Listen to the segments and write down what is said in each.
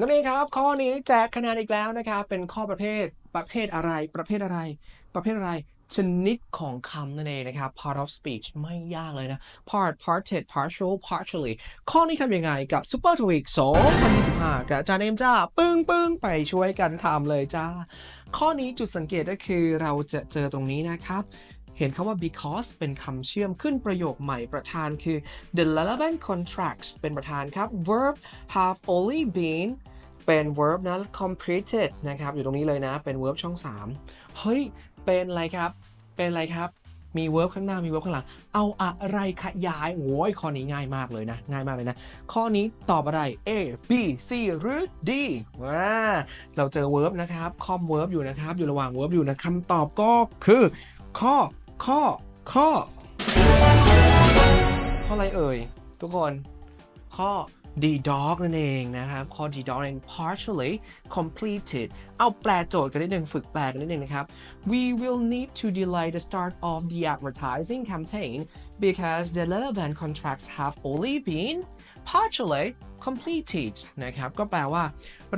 นั่นเองครับ ข้อนี้แจกคะแนนอีกแล้วนะครับ เป็นข้อประเภทประเภทอะไร ประเภทอะไร ประเภทอะไรชนิดของคำนั่นเองนะครับ part of speech ไม่ยากเลยนะ part parted partial partially ข้อนี้ทำยังไงกับ Super TOEIC 2025กับอาจารย์เอมจ้า ปึ้งปึ้งไปช่วยกันทำเลยจ้า ข้อนี้จุดสังเกตก็คือเราจะเจอตรงนี้นะครับ เห็นคำว่า because เป็นคำเชื่อมขึ้นประโยคใหม่ประธานคือ the relevant contracts เป็นประธานครับ verb have only been เป็น verb นะ completed นะครับ อยู่ตรงนี้เลยนะ เป็น verb ช่อง 3 เฮ้ย เป็นอะไรครับ เป็นอะไรครับ มี verb ข้างหน้า มี verb ข้างหลัง เอาอะไรขยายโอ้ยข้อนี้ง่ายมากเลยนะ ง่ายมากเลยนะ ข้อนี้ตอบอะไร A B C หรือ D ว้า เราเจอ verb นะครับ คอม verb อยู่นะครับ อยู่ระหว่าง verb อยู่นะคำตอบก็คือ ข้อ ข้อ ข้อ ข้ออะไรเอ่ย ทุกคน ข้อ D dog นั่นเองนะครับ ข้อ D dog นั่น partially completed เอาแปลโจทย์กันนิดหนึ่งฝึกแปลกันนิดหนึ่งนะครับ We will need to delay the start of the advertising campaign because the relevant contracts have only been partially completed นะครับ ก็แปลว่า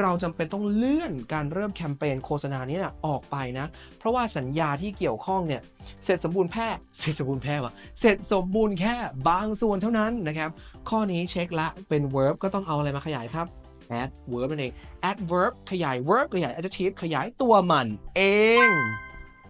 เราจำเป็นต้องเลื่อนการเริ่มแคมเปญโฆษณานี้นะออกไปนะ เพราะว่าสัญญาที่เกี่ยวข้องเนี่ย เสร็จสมบูรณ์แพทย์เสร็จสมบูรณ์แพทย์วะเสร็จสมบูรณ์แค่บางส่วนเท่านั้นนะครับ ข้อนี้เช็คละเป็น verb ก็ต้องเอาอะไรมาขยายครับ adverb นั่นเอง adverb ขยาย verb ขยาย adjective ขยายตัวมัน เอง